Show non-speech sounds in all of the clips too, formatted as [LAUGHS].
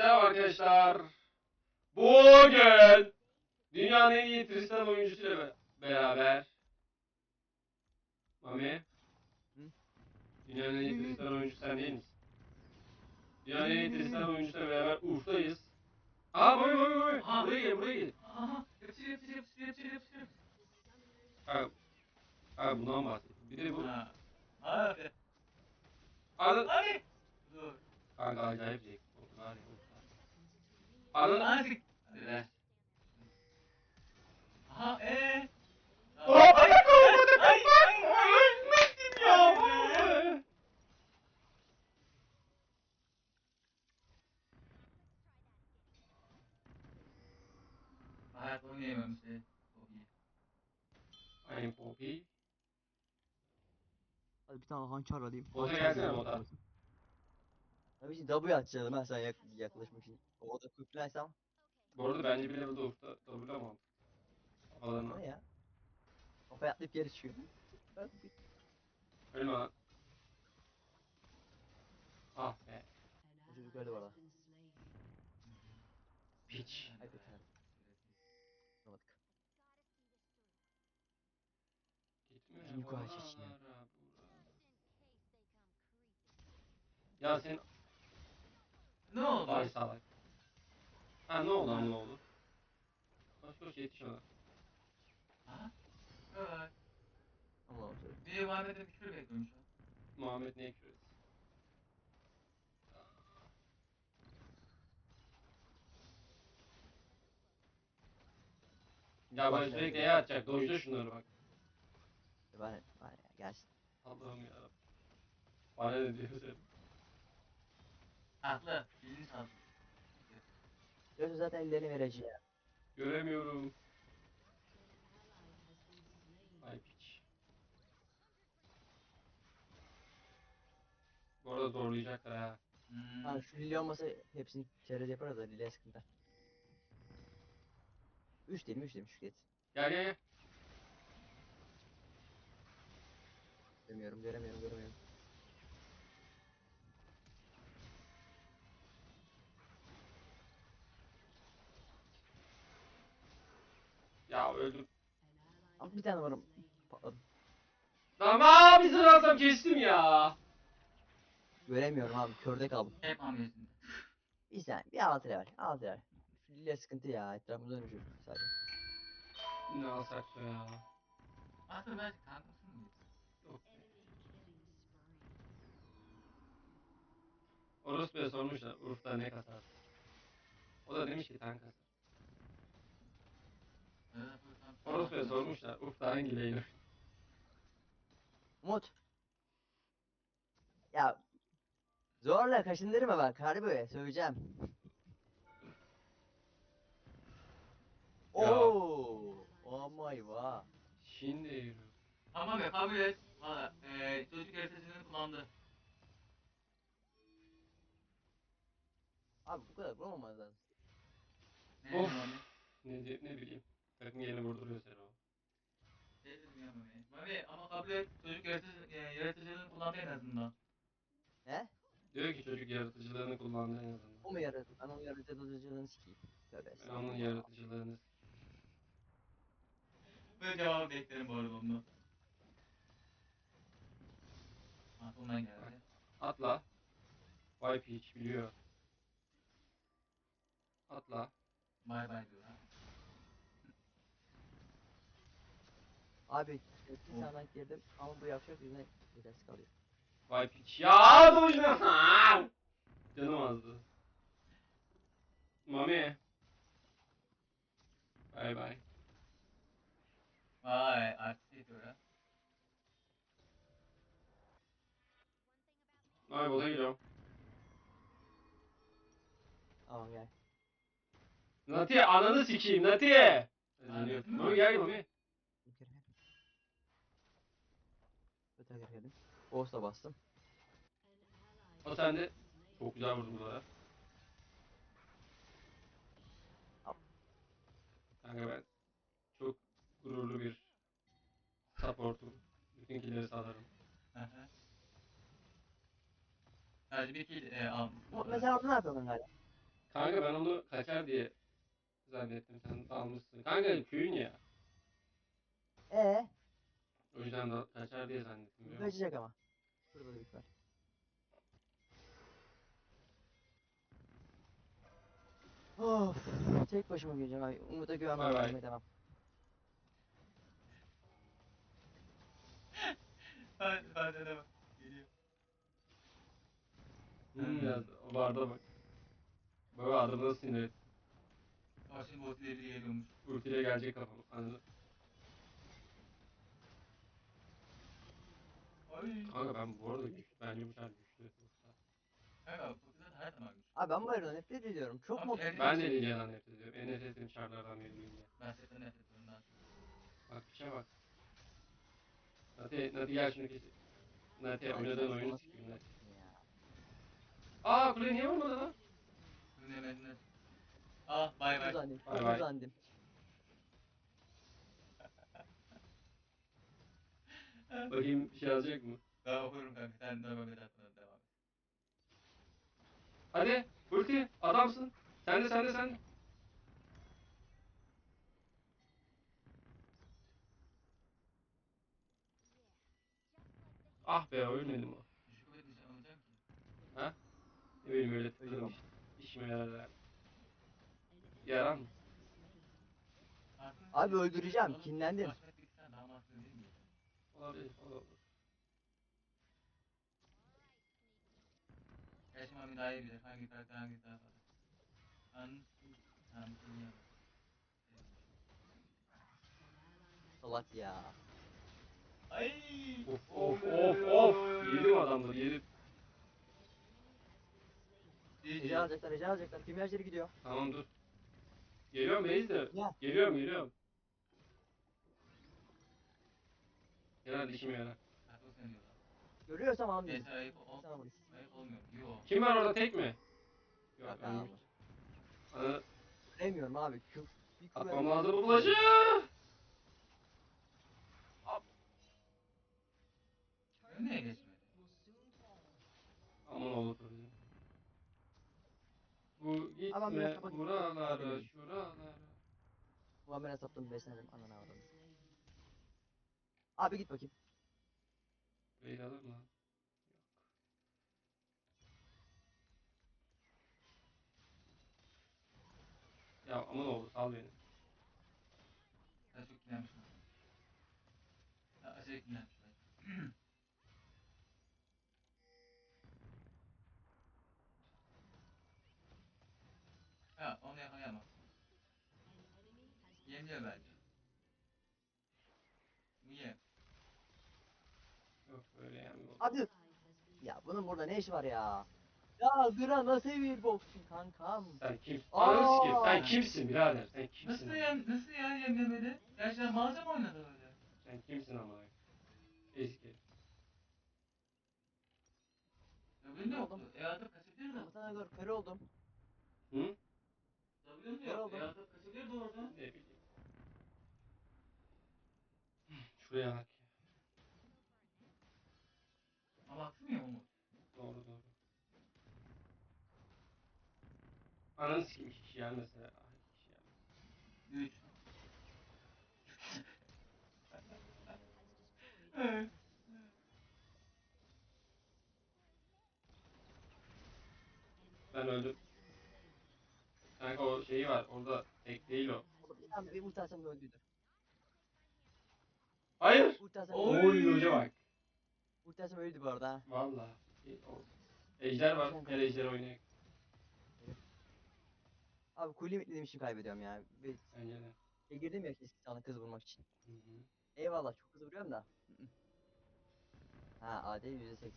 Selam arkadaşlar. Bugün dünyanın en iyi Tristan oyuncusuyla be- beraber Mami Hı? Dünyanın en iyi Tristan oyuncusu sen değil misin? Dünyanın en iyi Tristan oyuncusuyla beraber Urf'tayız. Aa Mami Mami Mami Aa. buraya gel buraya gel. Aha, yapıştır yapıştır yapıştır yapıştır yapıştır. Ha, ha bundan bahsettim. Bir de bu. Ha. Abi. Anın. Abi. Dur. Kanka acayip zevk. Var ya. Anın. Artık. Hadi ver. Aha eee. Hop! Ay, kovmadı Ay, ay, ay. Ölmedim ya. Ay. Hayat oynayamamış şey. Çok iyi. I'm Poppy. Hadi bir tane hançer alayım. Bota Hançer gelsene, alayım. Ki W atacağım ha sen yak yaklaşmışsın. O da kıplaysam. Bu arada bence bir level'da Urf'ta W'lamam. Kafalarına. Ne ya? Kafaya atlayıp geri çıkıyor. Ben Ölme lan. Ah be. Bu çocuk var ha. Piç. Ay kötü. Anlamadık. Gitme yukarı buralara. Ya sen Ne oldu? ay salak. Ha ne oldu ne oldu? Koş koş yetiş ona. Evet. O çocuk. Bir Muhammed'e bir küfür bekliyorum şu an. Muhammed neye küfür etsin? Ya bana Bak sürekli ya. Atacak. Dojda şunları bak. Var ya gelsin. Allah'ım yarabbim. Bana ne diyor sen? Haklı. Bildiğin haklı. Gözü zaten ellerini vereceğim. Göremiyorum. Ay piç. Bu arada zorlayacaklar ha. Hmm. Ha şu Lili olmasa hepsini çerez yaparız da Lili'ye sıkıntı. 3 dedim 3 dedim şu geç. Gel gel gel. Göremiyorum göremiyorum göremiyorum. Ya öldüm. Ama bir tane varım. Patladım. Tamam bir sıra alsam kestim ya. Göremiyorum abi körde kaldım. Hep hamlesinde. Bir saniye bir altı level altı level. Şu Lili'ye sıkıntı ya etrafımızda dönüşüyor sadece. Ne alsak ya. Aslında belki kankasın mı? Yok. Orospu'ya sormuşlar Urf'ta ne kasar. O da demiş ki tank kasar. Orospu'ya sormuşlar Urf'ta hangi lane Umut. Ya zorla kaşındırma bak harbi söyleyeceğim. Ya. Oo, oh my god. Şimdi yürü. Ama be kabul et. Valla eee çocuk yaratıcılığını kullandı. Abi bu kadar vurmamaz lazım. Ne Of. Ne, ne bileyim. Takım yerini vurduruyor seni o. Şey Mami. Mami ama kabul et. Çocuk yaratıcı, eee, yaratıcılığını kullandı en azından. He? Diyor ki çocuk yaratıcılığını kullandı en azından. O mu yarattı? Ben onun yaratıcılığını sikeyim. Tövbe Ben onun yaratıcılığını Böyle cevabı beklerim bu arada ondan. Ha geldi. Atla. Vay piç biliyor. Atla. Bay bay diyor ha. Abi bir tane girdim ama bu yapacak yüzüne yetersiz kalıyor. Vay piç. Ya dojna. Canım azdı. Mami. Bay bay. Vay artist ediyor ha. Mami bota giriyorum. Tamam gel. Nati ananı sikeyim Nati. Mami gel Mami. Bir kere gel. Öte kere geldim. Ghost'a bastım. O sende. Çok güzel vurdun buralara. Kanka ben çok gururlu bir supportum. Bütün killeri sağlarım. Sadece bir kill eee aldım. Mesela orada ne yapıyorsun hala? Kanka ben onu kaçar diye zannettim sen dalmışsın. Kanka köyün ya. Ee, O yüzden de kaçar diye zannettim. biliyor musun? kaçacak ama. Şurada da bir var. Of, tek başıma geleceğim abi. Umut'a Bay güvenmem bay. lazım demem. Hadi hadi hadi bak. Geliyor. Hmm, ya o barda bak. Böyle adamı nasıl sinir et. İle biri geliyormuş. Ultiyle gelecek kafam. Anladın? Ay. Kanka ben bu arada güç, bence bu şarkı güçlü. Kanka bu kızlar her zaman güçlü. Abi ben bu aradan nefret ediyorum. Çok Abi, evet. Ben de Lilia'dan nefret ediyorum. En nefret ettiğim şarkılardan biri Lilia. Ben setten nefret ediyorum çok. Bak bir bak. Nati, Nati gel şunu kes. Nati oynadığın oyunu sikeyim Nati. Ya. Aa kule niye vurmadı lan? Ürün emediler. Ah bay bay. Uzandım. Bay bay. Uzandım. Bakayım bir şey yazacak mı? Daha okurum kanka. Sen devam et atmadan devam et. Hadi ulti adamsın. Sen de sen de sen de. Ah be ölmedim o. Düşük kuvvet bir şey ki. Ne bileyim öyle tıkladım işte. İşime yarar. Yarar mı? Abi öldüreceğim, kinlendim. başka bir tane daha mantıklı değil mi? Olabilir. Olabilir. Gerçi Mami daha iyi bilir. Hangi karakter hangi daha fazla. An... Tamam, bilmiyorum. Salak ya. Ay! Of of of of. Yedim adamları yedim. Ece alacaklar, Ece alacaklar. Kimyacıları gidiyor. Tamam dur. Geliyorum Beyz de. Ya. Geliyorum geliyorum. Yarar işime yarar. Görüyorsam almayayım. Neyse ayıp, ol, ayıp olmuyor. Yo. Kim var orada tek mi? Yok Yok ben abi. Ana, Bilemiyorum abi. Kü bir kuvvet- atmam lazım bu flaşı. Ön niye geçmedi? Aman olur. Bu Aman biraz gitme kapat- buralara şuralara. Muammer hesaptan beslenelim. Ananı avradım. Abi git bakayım. Beyz alır mı lan? Ya aman olur sal beni. Ben çok kinlenmişim. Ya aşırı kinlenmişim. ben. Ha onu yakalayamam. Yemiyor bence. Bu yem. Yok böyle yani. Abi. Ya bunun burada ne işi var ya? Ya Gra nasıl bir boksun kankam? Sen kim? Aa! Sikeyim. Sen kimsin birader? Sen kimsin? Nasıl yem, nasıl ya yem yemedi? Gerçekten malzeme oynadı öyle. Sen kimsin ama? Eski. W'nin de Ne yoktu. oldu? E atıp kaçabilirdi. Sana gör kör oldum. Hı? W'nin de Ne yoktu. atıp kaçabilirdi orada. Ne bileyim. Şuraya ya. Mıyım Umut? Doğru doğru. Ananı sikeyim iki kişi gelmese. Ah iki kişi gelmese. 3. Evet. Ben öldüm. Kanka o şeyi var orada tek değil o. Sen bir ultasam öldüydü. Hayır. Oy hoca bak. Ultasam öldü bu arada. Valla. E, Ejder var. Gel ejder oynayalım. Abi limitli için kaybediyorum ya. Ve Bence de. e, girdim ya kesin sana kız vurmak için. Hı hı. Eyvallah çok hızlı vuruyorum da. Ha AD %80.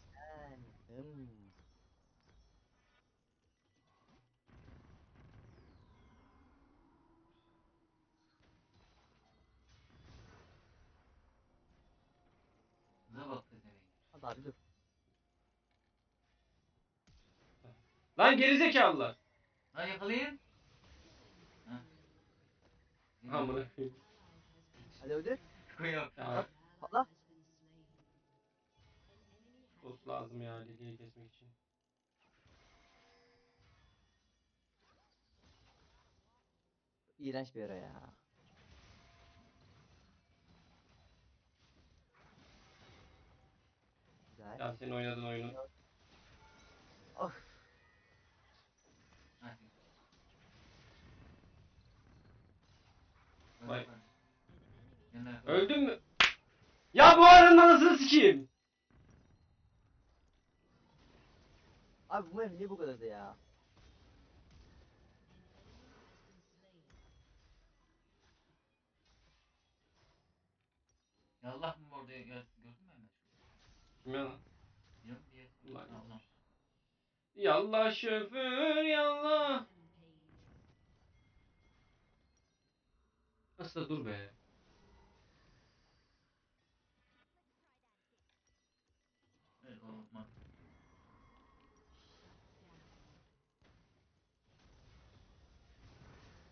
Hmm. Bize bak abi dur. Lan gerizekalılar. Lan yakalayın. Ha. Amına koyayım. Hadi öldür. Koyuyorum. Ya Patla. dost lazım ya Lily'yi kesmek için. iğrenç bir ara ya. Güzel. Ya senin oynadığın oyunu. Of. Hadi. Vay. Öldün mü? Ya bu arının anasını sikeyim. Abi bu herif niye bu kadar da ya? Yallah mı orada ya- gördün lan? Yok diye. Allah. Yallah şoför yallah. Nasıl da dur be. Evet olmaz.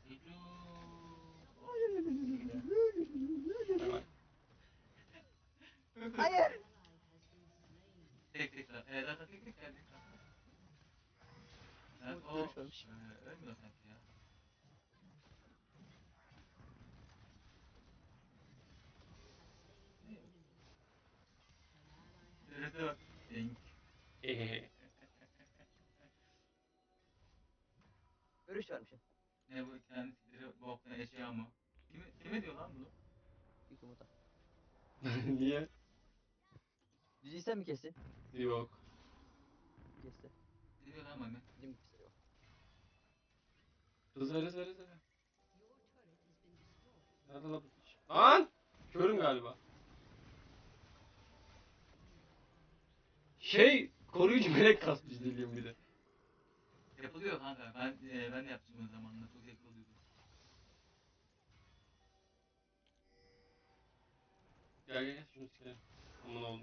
Geliyor. Bay bay. Hayır. Tek tek lan. Evet zaten tek tek geldik. Evet, Umut o görüşmemiş. e, ölmüyor sanki ya. Süresi bak. Denk. Hehehe. Görüş vermişim. Ne bu kendi sikleri boktan eşya mı? Kime, kime diyor lan bunu? İlk yumurta. [LAUGHS] Niye? Düzüyü sen mi kestin? Yok. Kesti. Ne diyor lan Mami? Bizim kesti yok. Hızlı hızlı hızlı. Nerede lan bu piç? Lan! Körüm galiba. Şey, koruyucu melek kasmış diliyorum bir de. Yapılıyor kanka. Ben e, ben de yaptım o zamanında. Çok yapılıyordu. Gel gel gel şunu sikelim. Aman oğlum.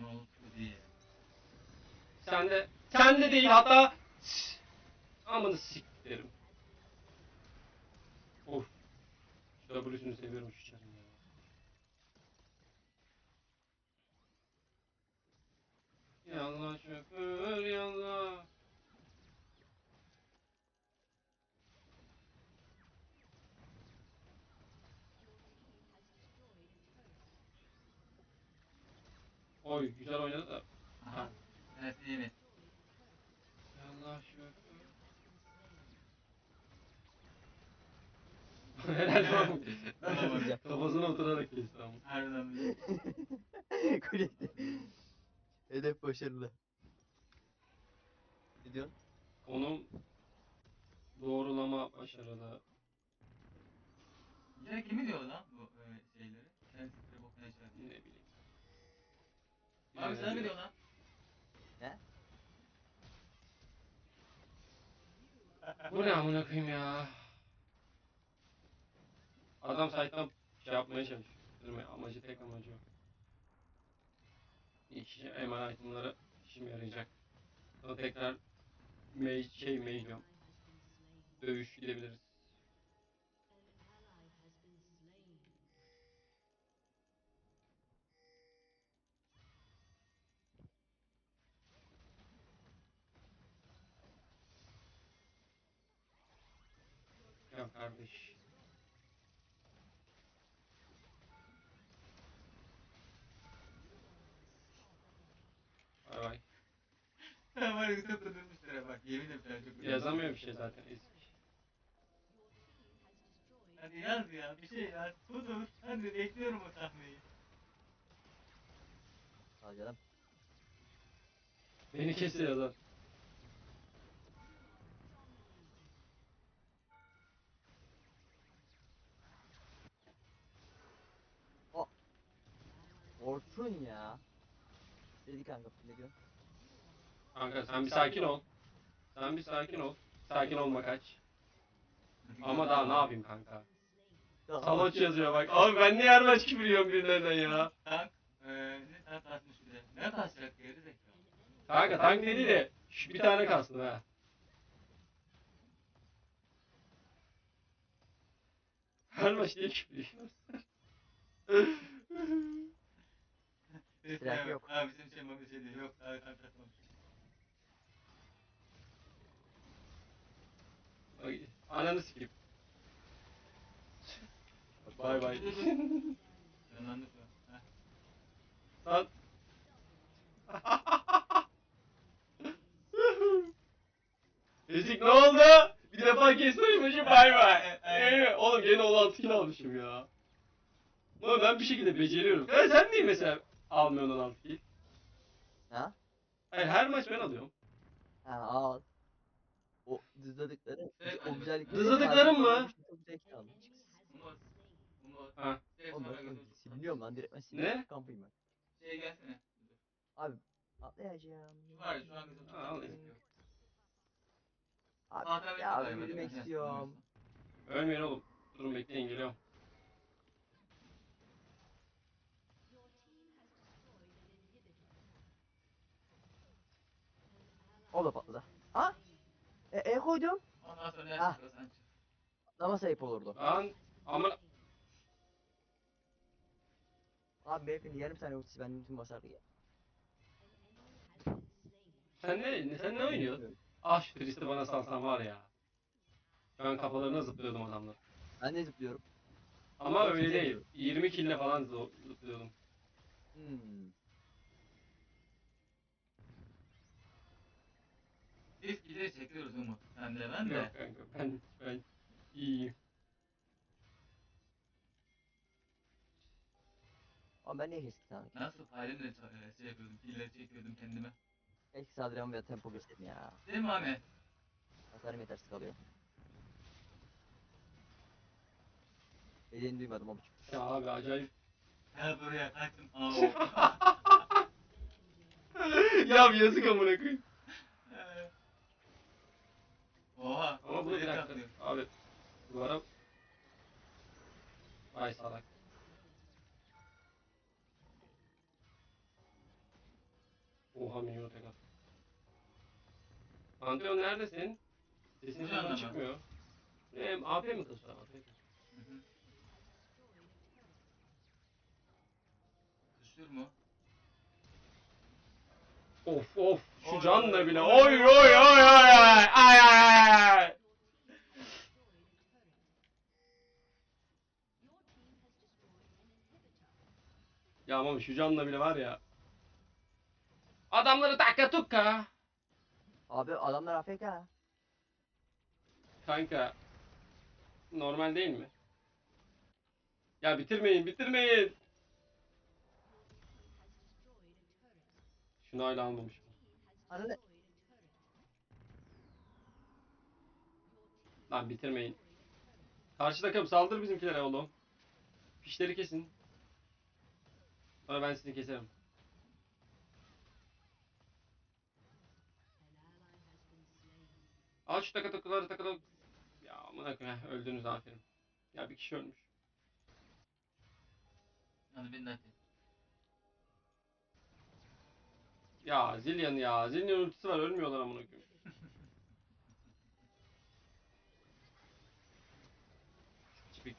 Ne oldu diye. Sen de, sen de değil hatta. Amanı siktirim. Of. Şu W'sünü seviyorum şu çarın ya. Yallah şoför yallah. Oy güzel oynadı da. Aha. Evet evet. Yallah şoför. Lan. [LAUGHS] Güzel. Kafasına oturarak kesti ama. Harbiden bir. [LAUGHS] Kulekti. Hedef başarılı. Ne diyorsun? Onun doğrulama başarılı. Ya kimi diyor lan bu e, şeyleri? Kendi sikleri boktan eşya Ne bileyim. Abi sana ne diyor lan? Bu ne amına koyayım ya. Adam site'dan şey yapmaya çalışıyor. Amacı tek amacı yok. İlk hemen itemları işime yarayacak. Sonra tekrar mage, şey mage diyorum. Dövüş gidebiliriz. Ya kardeş. Bay bay. Sen var ya güzel tutulmuştur ha bak yemin ederim sen çok Yazamıyor bir şey zaten eski. Hadi yaz ya bir şey yaz. Tutur. Hadi bekliyorum o sahneyi. Al canım. Beni kesti yazar. Orçun ya. Dedi kanka ne diyorsun? Kanka sen bir sakin ol. Sen bir sakin ol. Sakin olma kaç. Ama daha ne yapayım kanka? Saloç yazıyor bak. Abi ben niye her maç küfür yiyorum birilerinden ya? Tank. Eee ne tank kasmış bir de. Ne kasacak geri zekalı. Kanka tank dedi de şu bir tane kalsın ha. Her maç niye küfür yiyorsun? Silah yok. Ha bizim şey mami şey diyor. Yok daha tank kasmamış. Ananı sikeyim. Bay bay. Heh. Lan. Ezik ne oldu? Bir defa kesmemişim bay bay. Ee, oğlum gene 16 kilo almışım ya. Ama ben bir şekilde beceriyorum. Ya sen niye mesela almıyorsun 16 kilo? Ha? Hayır her maç ben alıyorum. Ha al. Dızladıkları, güzellikleri... Dızladıkların mı? Aldım. Umut. Umut. Ha. Şey gözüm. siliniyorum lan direkt ben Ne? siliniyorum kampıyım ben. Şey gelsene. Abi atlayacağım. Var şu an. Ha, al. Abi ya bekle, yürümek istiyorum. Ölmeyin oğlum. Durun bekleyin geliyorum. O da patladı. E, e koydum. Ondan sonra Ah. ne çıkıyorsan çık. Ama sayıp olurdu. Lan ama Abi beyefendi yarım saniye ultisi benden tüm basardı ya. sen ne sen ne oynuyorsun? Ah şu Trist'i bana salsan var ya. Ben kafalarına zıplıyordum adamlar. Ben de zıplıyorum. Ama öyle değil. yok. 20 kille falan zı- zıplıyordum. Hmm. Biz gideri çekiyoruz Umut. Sen de ben de. Yok kanka ben ben iyiyim. Ama ben niye kestik lan? Nasıl halimle ça- şey yapıyordum, pilleri çekiyordum kendime. Belki sadece veya tempo geçtim ya. Değil mi Ahmet? Hasarım yetersiz kalıyor. Dediğini duymadım ama. Ya abi acayip. Gel buraya kaçtım. [LAUGHS] Aa. ya yazık amına koyayım. Oha. Ama bu direkt atlıyor. Abi duvara Vay salak. Oha minyon tek at. Pantheon neredesin? Sesin senden çıkmıyor. Ne AP mi kızıyor? AP. Hı. Kışıyor mu? Of of şu canla bile. oy, Oy oy oy oy. Ay ay ay. Ya ama şu canla bile var ya. Adamları takka tukka. Abi adamlar AFK. Kanka. Normal değil mi? Ya bitirmeyin bitirmeyin. Şunu hala almamışım. Ananı. Lan bitirmeyin. Karşı takım saldır bizimkilere oğlum. Fişleri kesin. Sonra ben sizi keserim. Al şu takı takıları takıları. Ya amına koyayım öldünüz aferin. Ya bir kişi ölmüş. Hadi bin dakika. Ya Zillion ya. Zillion ultisi var ölmüyorlar amına koyayım. Tipik.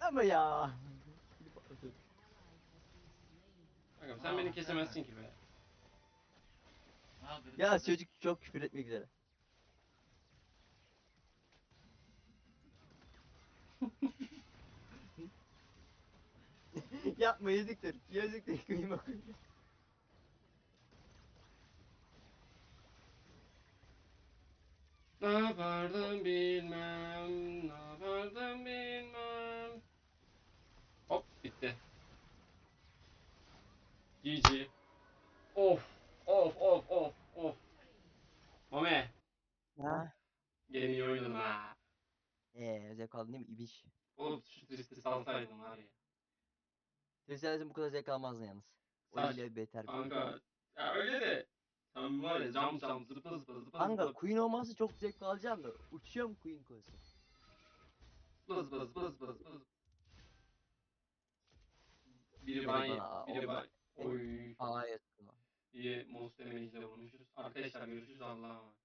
Ama ya. Kanka sen beni kesemezsin ki be. Aa, Ya çocuk çok küfür etmek üzere. [LAUGHS] Yapma yazıktır. Yazıktır. Kıyma kıyma. Ne yapardım bilmem, ne yapardım bilmem. Hop bitti. GG. Of, of, of, of, of. Mame, Ha? gene iyi oynadın ha. Eee zevk aldın değil mi ibiş? Oğlum şu tristi salsaydın var ya. Tezlerden bu kadar zevk almazdın yalnız. Saç. ile beter. Kanka, ya öyle de. Sen var ya cam cam zıpla zıpla zıpla Kanka zıpla Queen olması çok zevk alacağım da uçuyorum Queen konusu. zıpla zıpla zıpla zıpla zıpla. Biri Biri bana, bana, biri o- bana. Oy. Aa evet. İyi Monster Mage'le vurmuşuz. Arkadaşlar görüşürüz Allah'a emanet.